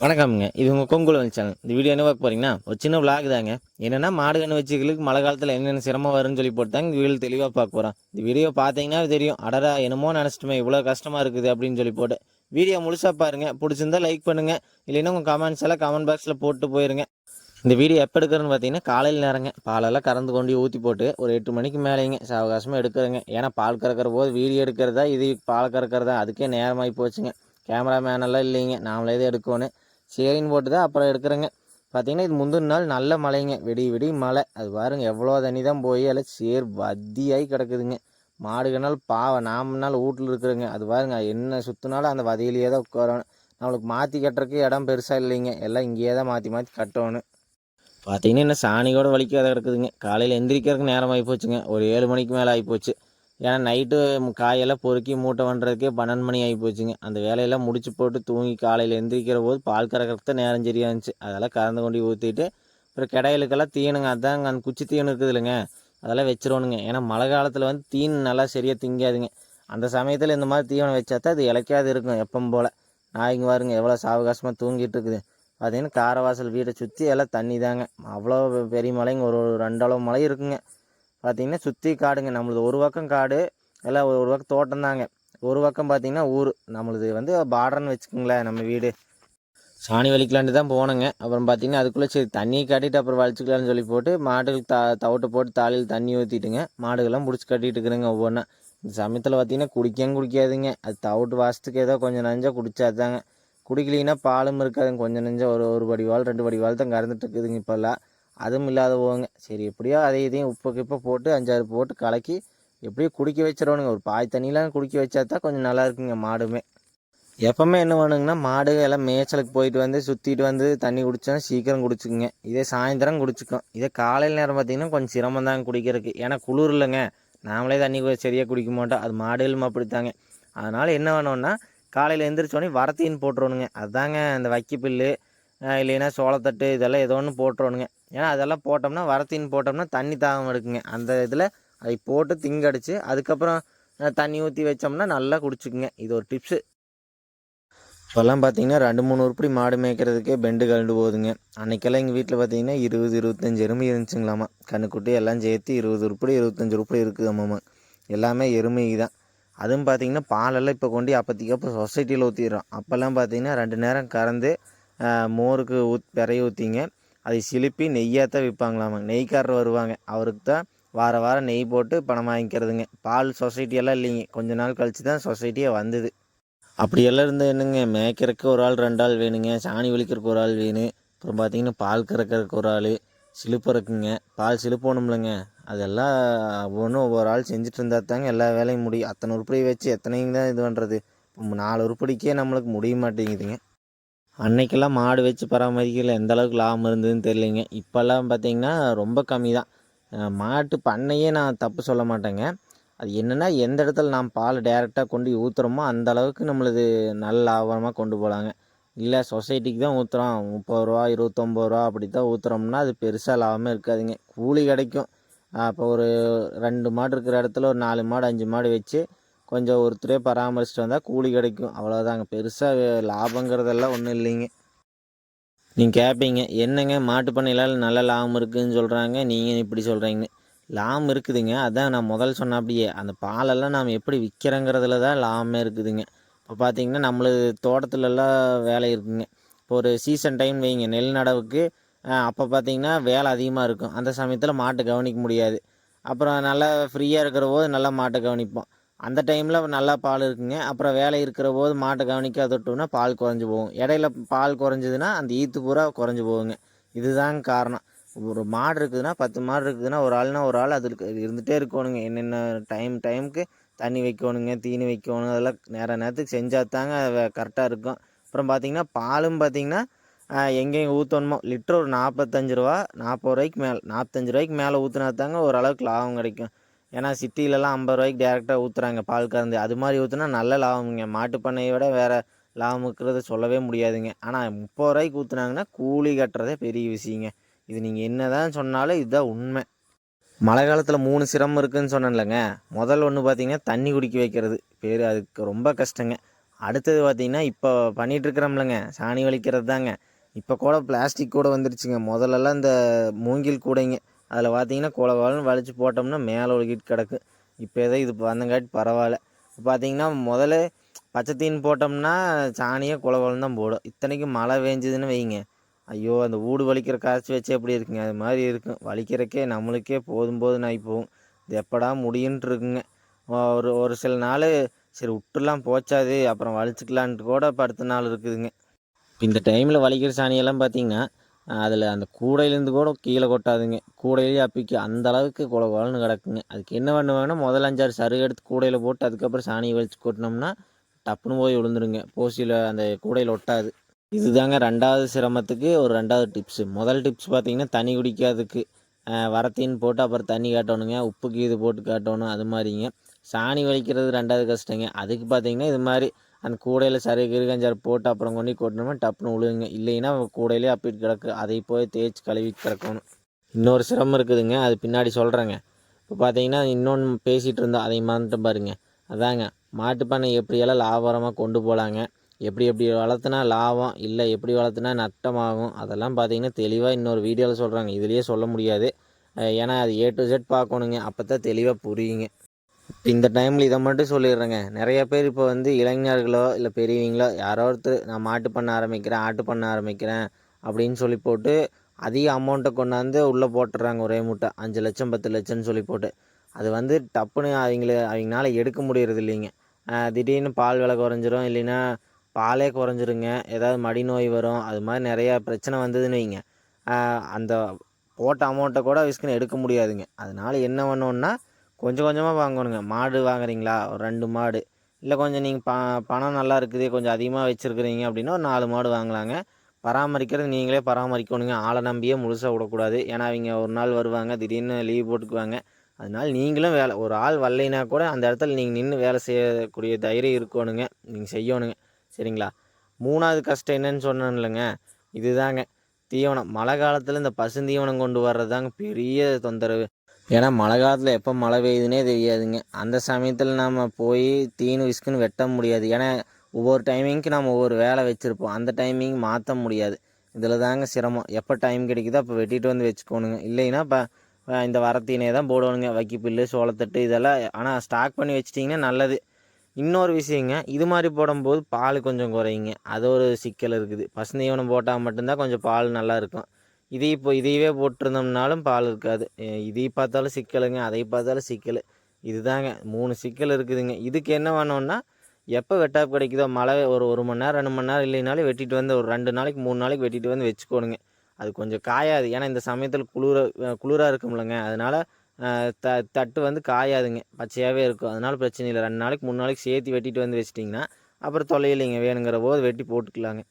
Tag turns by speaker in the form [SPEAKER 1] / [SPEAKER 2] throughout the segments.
[SPEAKER 1] வணக்கம்ங்க. இது உங்கள் கொங்குளம் சேனல். இந்த வீடியோ என்ன பார்க்க போகிறீங்கன்னா ஒரு சின்ன விளாக் தாங்க. என்னென்னா மாடு கன்று வச்சுகளுக்கு மழை காலத்தில் என்னென்ன சிரமம் வரும்னு சொல்லி போட்டு தாங்க இந்த வீடியோ தெளிவாக பார்க்க போகிறோம் இந்த வீடியோ பார்த்தீங்கன்னா தெரியும். அடரா என்னமோ நினச்சிட்டுமே இவ்வளோ கஷ்டமாக இருக்குது அப்படின்னு சொல்லி போட்டு. வீடியோ முழுசாக பாருங்கள் பிடிச்சிருந்தா லைக் பண்ணுங்கள் இல்லைன்னா உங்கள் கமெண்ட்ஸ் எல்லாம் கமெண்ட் பாக்ஸில் போட்டு போயிருங்க. இந்த வீடியோ எப்போ எடுக்கிறேன்னு பார்த்தீங்கன்னா காலையில் நேரங்க. பாலெல்லாம் கறந்து கொண்டு ஊற்றி போட்டு ஒரு எட்டு மணிக்கு மேலேங்க. சாவகாசமாக எடுக்கிறேங்க ஏன்னா பால் கறக்கிற போது வீடியோ எடுக்கிறதா இது பால் கறக்கிறதா அதுக்கே நேரமாகி போச்சுங்க. கேமராமேனெல்லாம் இல்லைங்க. நாமளே தான் எடுக்கணும். சரின்னு போட்டு தான் அப்புறம் எடுக்கிறேங்க. பார்த்தீங்கன்னா இது முந்தின நாள் நல்ல மழைங்க. வெடி வெடி மழை. அது பாருங்க எவ்வளோ தண்ணி தான் போய் எல்லாம் சேர் வதியாகி கிடக்குதுங்க. மாடுகனால் பாவம் நாமனாலும் வீட்டில் இருக்கிறேங்க. அது பாருங்க என்ன சுற்றினாலும் அந்த வதையிலேயே தான் உட்காரணும். நம்மளுக்கு மாற்றி கட்டுறதுக்கு இடம் பெருசாக இல்லைங்க. எல்லாம் இங்கேயே தான் மாற்றி மாற்றி கட்டணும். பார்த்தீங்கன்னா என்ன சாணி கூட வலிக்காத கிடக்குதுங்க. காலையில் எந்திரிக்கிறதுக்கு நேரம் ஆகி போச்சுங்க. ஒரு ஏழு மணிக்கு மேலே ஆகி போச்சு. ஏன்னா நைட்டு காயெல்லாம் பொறுக்கி மூட்டை பண்ணுறதுக்கே பன்னெண்டு மணி ஆகி போச்சுங்க. அந்த வேலையெல்லாம் முடிச்சு போட்டு தூங்கி காலையில் எந்திரிக்கிற போது பால் கறக்கிறதுக்கு தான் நேரம் சரியாக இருந்துச்சு. அதெல்லாம் கறந்து கொண்டு ஊற்றிட்டு அப்புறம் கிடையலுக்கெல்லாம் தீனுங்க. அதாங்க அந்த குச்சி தீனு இருக்குது இல்லைங்க அதெல்லாம் வச்சிருவணுங்க ஏன்னா மழை காலத்தில் வந்து தீன் நல்லா சரியாக திங்காதுங்க. அந்த சமயத்தில் இந்த மாதிரி தீவனம் வச்சா தான் அது இலைக்காது இருக்கும் எப்பவும் போல். நாய்ங்க பாருங்க எவ்வளோ சாவகாசமாக தூங்கிட்டு இருக்குது. பார்த்தீங்கன்னா காரவாசல் வீட்டை சுற்றி எல்லாம் தண்ணி தாங்க. அவ்வளோ பெரிய மலைங்க ஒரு ஒரு ரெண்டு அளவு மலை இருக்குங்க. பார்த்தீங்கன்னா சுற்றி காடுங்க. நம்மளது ஒரு பக்கம் காடு எல்லாம் ஒரு பக்கம் தோட்டம் தாங்க. ஒரு பக்கம் பார்த்தீங்கன்னா ஊர். நம்மளது வந்து பார்டர்னு வச்சுக்கோங்களேன் நம்ம வீடு. சாணி வலிக்கலான்ட்டு தான் போனேங்க. அப்புறம் பார்த்தீங்கன்னா அதுக்குள்ளே சரி தண்ணியை கட்டிட்டு அப்புறம் வலிச்சுக்கலாம்னு சொல்லி போட்டு மாடுகளுக்கு த தவிட்டை போட்டு தாலியில் தண்ணி ஊற்றிட்டுங்க மாடுகள்லாம் பிடிச்சி கட்டிட்டு இருக்கிறேங்க ஒவ்வொன்றா இந்த சமயத்தில் பார்த்தீங்கன்னா குடிக்கவும் குடிக்காதுங்க. அது தவிட்டு வாசத்துக்கு ஏதோ கொஞ்சம் நஞ்சா குடிச்சாதாங்க குடிக்கலைன்னா பாலும் இருக்காதுங்க. கொஞ்சம் நஞ்சா ஒரு ஒரு படி வால் ரெண்டு படி வால் தான் கறந்துட்டு இருக்குதுங்க இப்போல்லாம். அதுவும் இல்லாத போங்க சரி எப்படியோ அதை இதையும் உப்பு கிப்பை போட்டு அஞ்சாறு போட்டு கலக்கி எப்படியோ குடிக்க வச்சிடணுங்க ஒரு பாய் தண்ணியெலாம் குடிக்க வச்சா தான் கொஞ்சம் நல்லா இருக்குங்க மாடுமே. எப்பவுமே என்ன பண்ணுங்கன்னா மாடு எல்லாம் மேய்ச்சலுக்கு போயிட்டு வந்து சுற்றிட்டு வந்து தண்ணி குடிச்சா சீக்கிரம் குடிச்சுக்குங்க. இதே சாயந்தரம் குடிச்சிக்கும். இதே காலையில் நேரம் பார்த்தீங்கன்னா கொஞ்சம் சிரமம் தாங்க குடிக்கிறதுக்கு. ஏன்னா குளிர் இல்லைங்க. நாமளே தண்ணி சரியாக குடிக்க மாட்டோம். அது மாடுகளும் அப்படித்தாங்க. அதனால் என்ன பண்ணோன்னா காலையில் எந்திரிச்சோடனே வரத்தீன் போட்டுருவணுங்க அதுதாங்க அந்த வைக்கப்பில்லு இல்லைன்னா சோளத்தட்டு இதெல்லாம் ஏதோ ஒன்று போட்டுருவணுங்க ஏன்னா அதெல்லாம் போட்டோம்னா வரத்தீன் போட்டோம்னா தண்ணி தாகம் எடுக்குங்க. அந்த இதில் அதை போட்டு திங்கடிச்சு அதுக்கப்புறம் தண்ணி ஊற்றி வச்சோம்னா நல்லா குடிச்சுக்குங்க. இது ஒரு டிப்ஸு இப்போல்லாம் பார்த்தீங்கன்னா ரெண்டு மூணு உருப்படி மாடு மேய்க்கிறதுக்கே பெண்டு கழுண்டு போகுதுங்க. அன்றைக்கெல்லாம் எங்கள் வீட்டில் பார்த்தீங்கன்னா இருபது இருபத்தஞ்சி எருமை இருந்துச்சுங்களாமா. கண்ணுக்குட்டி எல்லாம் சேர்த்து இருபது உருப்படி இருபத்தஞ்சி உருப்படி இருக்குது அம்மா எல்லாமே எருமை தான். அதுவும் பார்த்தீங்கன்னா பாலெல்லாம் இப்போ கொண்டு அப்போதைக்கு அப்போ சொசைட்டியில் ஊற்றிடுறோம் அப்போல்லாம் பார்த்தீங்கன்னா ரெண்டு நேரம் கறந்து மோருக்கு ஊத் பிறைய ஊற்றிங்க அதை சிலுப்பி நெய்யாக தான் விற்பாங்களாமா நெய்க்காரர் வருவாங்க. அவருக்கு தான் வார வாரம் நெய் போட்டு பணம் வாங்கிக்கிறதுங்க. பால் சொசைட்டியெல்லாம் இல்லைங்க. கொஞ்ச நாள் கழிச்சு தான் சொசைட்டியே வந்தது. அப்படியெல்லாம் இருந்தால் என்னங்க? மேய்க்கிறதுக்கு ஒரு ஆள் ரெண்டு ஆள் வேணுங்க. சாணி வலிக்கிறதுக்கு ஒரு ஆள் வேணும் அப்புறம் பார்த்தீங்கன்னா பால் கறக்கிறதுக்கு ஒரு ஆள். சிலுப்பு இருக்குங்க. பால் சிலுப்போணும்லங்க அதெல்லாம் ஒவ்வொன்றும் ஒவ்வொரு ஆள் செஞ்சுட்டு இருந்தா தாங்க எல்லா வேலையும் முடியும். அத்தனை உருப்படி வச்சு எத்தனையும் தான் இது பண்ணுறது நாலு உருப்படிக்கே நம்மளுக்கு முடிய மாட்டேங்குதுங்க. அன்னைக்கெல்லாம் மாடு வச்சு பராமரிக்கல. எந்த அளவுக்கு லாபம் இருந்ததுன்னு தெரியலைங்க. இப்போல்லாம் பார்த்தீங்கன்னா ரொம்ப கம்மி தான் மாட்டு பண்ணையே நான் தப்பு சொல்ல மாட்டேங்க. அது என்னென்னா எந்த இடத்துல நாம் பால் டேரெக்டாக கொண்டு ஊற்றுறோமோ அந்த அளவுக்கு நம்மளது நல்ல லாபமாக கொண்டு போகலாங்க இல்லை சொசைட்டிக்கு தான் ஊற்றுறோம் முப்பது ரூபா இருபத்தொம்பது ரூபா அப்படி தான் ஊற்றுறோம்னா அது பெருசாக லாபமே இருக்காதுங்க. கூலி கிடைக்கும். அப்போ ஒரு ரெண்டு மாடு இருக்கிற இடத்துல ஒரு நாலு மாடு அஞ்சு மாடு வச்சு கொஞ்சம் ஒருத்தரே பராமரிச்சுட்டு வந்தால் கூலி கிடைக்கும். அவ்வளோதாங்க பெருசாக லாபங்கிறதெல்லாம் ஒன்றும் இல்லைங்க. நீங்கள் கேட்பீங்க என்னங்க மாட்டு பண்ணையில் நல்ல லாபம் இருக்குதுன்னு சொல்கிறாங்க நீங்கள் இப்படி சொல்கிறீங்க லாபம் இருக்குதுங்க. அதான் நான் முதல் சொன்ன அப்படியே அந்த பாலெல்லாம் நாம் எப்படி விற்கிறோங்கிறதுல தான் லாபமே இருக்குதுங்க. இப்போ பார்த்தீங்கன்னா நம்மளது தோட்டத்துலலாம் வேலை இருக்குங்க. இப்போ ஒரு சீசன் டைம் வைங்க நெல் நடவுக்கு அப்போ பார்த்தீங்கன்னா வேலை அதிகமாக இருக்கும். அந்த சமயத்தில் மாட்டை கவனிக்க முடியாது. அப்புறம் நல்லா ஃப்ரீயாக இருக்கிற போது நல்லா மாட்டை கவனிப்போம். அந்த டைமில் நல்லா பால் இருக்குங்க. அப்புறம் வேலை இருக்கிற போது மாட்டை கவனிக்காத தொட்டோம்னா பால் குறைஞ்சி போகும். இடையில பால் குறைஞ்சதுன்னா அந்த ஈத்து பூரா குறைஞ்சி போகுங்க. இதுதாங்க காரணம். ஒரு மாடு இருக்குதுன்னா பத்து மாடு இருக்குதுன்னா ஒரு ஆள்னா ஒரு ஆள் அதுக்கு இருந்துகிட்டே இருக்கணுங்க. என்னென்ன டைம் டைமுக்கு தண்ணி வைக்கணுங்க தீனி வைக்கணும் அதெல்லாம் நேர நேரத்துக்கு செஞ்சால் தாங்க கரெக்டாக இருக்கும். அப்புறம் பார்த்தீங்கன்னா பாலும் பார்த்திங்கன்னா எங்கேயும் ஊற்றணுமோ லிட்டர் ஒரு நாற்பத்தஞ்சு ரூபா நாற்பது ரூபாய்க்கு மேலே நாற்பத்தஞ்சு ரூபாய்க்கு மேலே ஊற்றினா தாங்க ஓரளவுக்கு லாபம் கிடைக்கும். ஏன்னா சிட்டிலலாம் ஐம்பது ரூபாய்க்கு டேரெக்டாக ஊற்றுறாங்க பால் கறந்து. அது மாதிரி ஊற்றுனா நல்ல லாபமுங்க. மாட்டு பண்ணையை விட வேறு லாபம் இருக்கிறத சொல்லவே முடியாதுங்க. ஆனால் முப்பது ரூபாய்க்கு ஊற்றுனாங்கன்னா கூலி கட்டுறதே பெரிய விஷயங்க. இது நீங்கள் என்ன தான் சொன்னாலும் இதுதான் உண்மை. மழை காலத்தில் மூணு சிரமம் இருக்குதுன்னு சொன்னேன்லங்க. முதல் ஒன்று பார்த்தீங்கன்னா தண்ணி குடிக்க வைக்கிறது. பேர் அதுக்கு ரொம்ப கஷ்டங்க. அடுத்தது பார்த்தீங்கன்னா இப்போ பண்ணிகிட்ருக்குறோம்லங்க இருக்கிறோம்லங்க. சாணி வலிக்கிறது தாங்க இப்போ கூட பிளாஸ்டிக் கூட வந்துருச்சுங்க. முதல்லலாம் இந்த மூங்கில் கூடைங்க. அதில் பார்த்தீங்கன்னா குலவாலும் வலிச்சு போட்டோம்னா மேலே ஒழுகிட்டு கிடக்கு. இப்போ ஏதோ இது வந்தங்காட்டி பரவாயில்ல. இப்போ பார்த்தீங்கன்னா முதல்ல பச்சை தீன் போட்டோம்னா சாணியே குலகோலம் தான் போடும். இத்தனைக்கும் மழை வேஞ்சதுன்னு வைங்க. ஐயோ அந்த ஊடு வலிக்கிற காய்ச்சி வச்சு எப்படி இருக்குங்க? அது மாதிரி இருக்கும். வலிக்கிறக்கே நம்மளுக்கே போதும் போதும் ஆகி போகும். இது எப்படா முடியுன்ட்டு இருக்குங்க. ஒரு ஒரு சில நாள் சரி விட்டுலாம் போச்சாது அப்புறம் வலிச்சுக்கலான்ட்டு கூட படுத்த நாள் இருக்குதுங்க. இப்போ இந்த டைமில் வலிக்கிற சாணியெல்லாம் பார்த்தீங்கன்னா அதில் அந்த கூடையிலேருந்து கூட கீழே கொட்டாதுங்க. கூடையிலேயே அப்பிக்கு அந்த அளவுக்கு குல குலன்னு கிடக்குங்க. அதுக்கு என்ன பண்ணுவாங்கன்னா முதல் அஞ்சாறு சருகு எடுத்து கூடையில் போட்டு அதுக்கப்புறம் சாணியை வலிச்சு கொட்டினோம்னா டப்புன்னு போய் விழுந்துருங்க. போசியில் அந்த கூடையில் ஒட்டாது. இதுதாங்க ரெண்டாவது சிரமத்துக்கு ஒரு ரெண்டாவது டிப்ஸு. முதல் டிப்ஸ் பார்த்தீங்கன்னா தண்ணி குடிக்காததுக்கு. வரத்தின்னு போட்டு அப்புறம் தண்ணி காட்டணுங்க. உப்புக்கு இது போட்டு காட்டணும். அது மாதிரிங்க சாணி வலிக்கிறது ரெண்டாவது கஷ்டங்க. அதுக்கு பார்த்தீங்கன்னா இது மாதிரி அந்த கூடையில் சரி கிருகஞ்சாறு போட்டு அப்புறம் கொண்டு போய் கொட்டினோம்னா டப்புன்னு விழுகுங்க இல்லைன்னா கூடையிலே அப்பிட்டு கிடக்கு. அதை போய் தேய்ச்சி கழுவி கிடக்கணும். இன்னொரு சிரமம் இருக்குதுங்க. அது பின்னாடி சொல்கிறேங்க இப்போ பார்த்தீங்கன்னா இன்னொன்று பேசிகிட்டு இருந்தோம். அதை மறந்துட்டு பாருங்க. அதாங்க. மாட்டுப்பண்ணை எப்படியெல்லாம் லாபகரமாக கொண்டு போகலாங்க எப்படி எப்படி வளர்த்துனா லாபம் இல்லை எப்படி வளர்த்துனா நட்டமாகும்? அதெல்லாம் பார்த்தீங்கன்னா தெளிவாக இன்னொரு வீடியோவில் சொல்கிறாங்க இதுலேயே சொல்ல முடியாது. ஏன்னா அது ஏ டு ஜெட் பார்க்கணுங்க. அப்போ தான் தெளிவாக புரியுங்க. இப்போ இந்த டைமில் இதை மட்டும் சொல்லிடுறேங்க. நிறைய பேர் இப்போ வந்து இளைஞர்களோ இல்லை பெரியவங்களோ யாரோ ஒருத்தர் நான் மாட்டு பண்ண ஆரம்பிக்கிறேன் ஆட்டு பண்ண ஆரம்பிக்கிறேன் அப்படின்னு சொல்லி போட்டு அதிக அமௌண்ட்டை கொண்டாந்து உள்ளே போட்டுடுறாங்க ஒரே மூட்டை. அஞ்சு லட்சம் பத்து லட்சம்னு சொல்லி போட்டு. அது வந்து டப்புன்னு அவங்கள அவங்களால எடுக்க முடியறது இல்லைங்க. திடீர்னு பால் விலை குறைஞ்சிரும் இல்லைன்னா பாலே குறைஞ்சிருங்க. ஏதாவது மடி நோய் வரும். அது மாதிரி நிறையா பிரச்சனை வந்ததுன்னு வைங்க. அந்த போட்ட அமௌண்ட்டை கூட விஸ்குன்னு எடுக்க முடியாதுங்க. அதனால் என்ன பண்ணணுன்னா கொஞ்சம் கொஞ்சமாக வாங்கணுங்க. மாடு வாங்குறீங்களா? ஒரு ரெண்டு மாடு. இல்லை கொஞ்சம் நீங்கள் ப பணம் நல்லா இருக்குது கொஞ்சம் அதிகமாக வச்சுருக்கிறீங்க அப்படின்னா ஒரு நாலு மாடு வாங்கலாங்க. பராமரிக்கிறது நீங்களே பராமரிக்கணுங்க. ஆளை நம்பியே முழுசாக விடக்கூடாது. ஏன்னா அவங்க ஒரு நாள் வருவாங்க திடீர்னு லீவ் போட்டுக்குவாங்க. அதனால் நீங்களும் வேலை ஒரு ஆள் வரலைன்னா கூட அந்த இடத்துல நீங்கள் நின்று வேலை செய்யக்கூடிய தைரியம் இருக்கணுங்க. நீங்கள் செய்யணுங்க. சரிங்களா? மூணாவது கஷ்டம் என்னன்னு சொன்னேன் இல்லைங்க இதுதாங்க. தீவனம். மழை காலத்தில் இந்த பசுந்தீவனம் கொண்டு வர்றது தாங்க பெரிய தொந்தரவு. ஏன்னா மழை காலத்தில் எப்போ மழை பெய்யுதுன்னே தெரியாதுங்க. அந்த சமயத்தில் நம்ம போய் தீனு விஸ்குன்னு வெட்ட முடியாது. ஏன்னா ஒவ்வொரு டைமிங்க்கு நம்ம ஒவ்வொரு வேலை வச்சுருப்போம். அந்த டைமிங் மாற்ற முடியாது. இதில் தாங்க சிரமம். எப்போ டைம் கிடைக்குதோ அப்போ வெட்டிட்டு வந்து வச்சுக்கோணுங்க. இல்லைன்னா இப்போ இந்த வரத்தீனே தான் போடணுங்க. வைக்கிப்பில்லு சோளத்தட்டு இதெல்லாம் ஆனால் ஸ்டாக் பண்ணி வச்சிட்டிங்கன்னா நல்லது. இன்னொரு விஷயங்க இது மாதிரி போடும்போது பால் கொஞ்சம் குறையுங்க. அது ஒரு சிக்கல் இருக்குது. பசுந்தீவனம் போட்டால் மட்டும்தான் கொஞ்சம் பால் நல்லா இருக்கும். இது இப்போ இதையவே போட்டிருந்தோம்னாலும் பால் இருக்காது. இதை பார்த்தாலும் சிக்கலுங்க அதை பார்த்தாலும் சிக்கல். இதுதாங்க மூணு சிக்கல் இருக்குதுங்க. இதுக்கு என்ன வேணும்னா எப்போ வெட்டாப் கிடைக்குதோ மழை ஒரு ஒரு மணி நேரம் ரெண்டு மணி நேரம் இல்லைனாலும் வெட்டிட்டு வந்து ஒரு ரெண்டு நாளைக்கு மூணு நாளைக்கு வெட்டிட்டு வந்து வச்சுக்கோணுங்க. அது கொஞ்சம் காயாது. ஏன்னா இந்த சமயத்தில் குளிர குளிராக இருக்கும்லங்க. அதனால் த தட்டு வந்து காயாதுங்க. பச்சையாகவே இருக்கும். அதனால் பிரச்சனை இல்லை. ரெண்டு நாளைக்கு மூணு நாளைக்கு சேர்த்து வெட்டிட்டு வந்து வச்சிட்டிங்கன்னா அப்புறம் தொலையிலைங்க வேணுங்கிற போது வெட்டி போட்டுக்கலாங்க.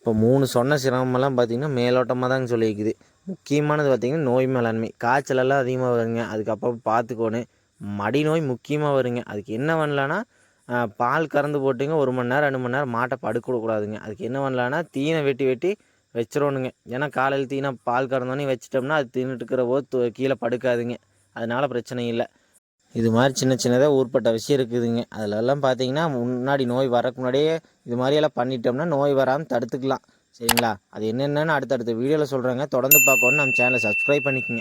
[SPEAKER 1] இப்போ மூணு சொன்ன சிரமமெல்லாம் பார்த்திங்கன்னா மேலோட்டமாக தாங்க சொல்லியிருக்குது. முக்கியமானது பார்த்திங்கன்னா நோய் மேலாண்மை. காய்ச்சலெல்லாம் அதிகமாக வருங்க. அதுக்கப்புறம் பார்த்துக்கோணும். மடி நோய் முக்கியமாக வருங்க. அதுக்கு என்ன பண்ணலான்னா பால் கறந்து போட்டுங்க. ஒரு மணி நேரம் ரெண்டு மணி நேரம் மாட்டை படுக்கக்கூடாதுங்க அதுக்கு என்ன பண்ணலான்னா தீனை வெட்டி வெட்டி வச்சிடணுங்க. ஏன்னா காலையில் தீனை பால் கறந்தோன்னே வச்சிட்டோம்னா அது தின்னுட்டு இருக்கிற போது கீழே படுக்காதுங்க. அதனால் பிரச்சனை இல்லை. இது மாதிரி சின்ன சின்னதாக ஊர்பட்ட விஷயம் இருக்குதுங்க. அதிலெல்லாம் பார்த்தீங்கன்னா முன்னாடி நோய் வரக்கு முன்னாடியே இது மாதிரியெல்லாம் பண்ணிட்டோம்னா நோய் வராமல் தடுத்துக்கலாம். சரிங்களா? அது என்னென்னு அடுத்தடுத்த வீடியோவில் சொல்கிறேங்க தொடர்ந்து பார்க்கணும் நம்ம சேனலை சப்ஸ்கிரைப் பண்ணிக்கோங்க.